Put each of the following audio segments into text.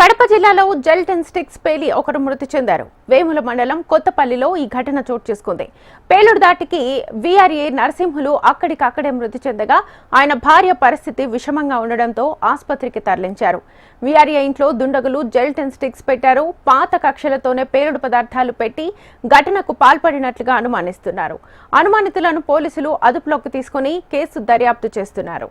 కడప జిల్లాలో జెల్టన్ స్టిక్స్ పేలి ఒకరు మృతి చెందారు. వేముల మండలం కొత్తపల్లిలో ఈ ఘటన చోటు చేసుకుంది. పేలుడు దాటికి వీఆర్ఏ నరసింహులు అక్కడికక్కడే మృతి చెందగా ఆయన భార్య పరిస్థితి విషమంగా ఉండడంతో ఆసుపత్రికి తరలించారు. వీఆర్ఏ ఇంట్లో దుండగులు జెల్టన్ స్టిక్స్ పెట్టారు. పాత కక్షలతోనే పేలుడు పదార్థాలు పెట్టి ఘటనకు పాల్పడినట్లుగా అనుమానిస్తున్నారు. అనుమానితులను పోలీసులు అదుపులోకి తీసుకుని కేసు దర్యాప్తు చేస్తున్నారు.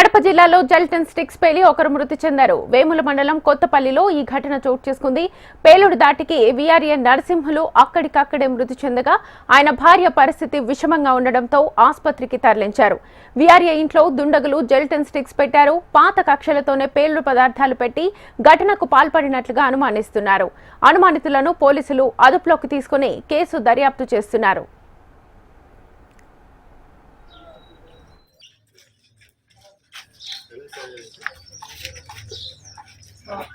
కడప జిల్లాలో జల్టన్ స్టిక్స్ పేలి ఒకరు మృతి చెందారు. వేముల మండలం కొత్తపల్లిలో ఈ ఘటన చోటు చేసుకుంది. పేలుడు దాటికి వీఆర్ఏ నరసింహులు అక్కడికక్కడే మృతి చెందగా ఆయన భార్య పరిస్థితి విషమంగా ఉండడంతో ఆసుపత్రికి తరలించారు. వీఆర్ఏ ఇంట్లో దుండగులు జెల్టన్ స్టిక్స్ పెట్టారు. పాత కక్షలతోనే పేలుడు పదార్థాలు పెట్టి ఘటనకు పాల్పడినట్లుగా అనుమానిస్తున్నారు. అనుమానితులను పోలీసులు అదుపులోకి తీసుకుని కేసు దర్యాప్తు చేస్తున్నారు. Oh,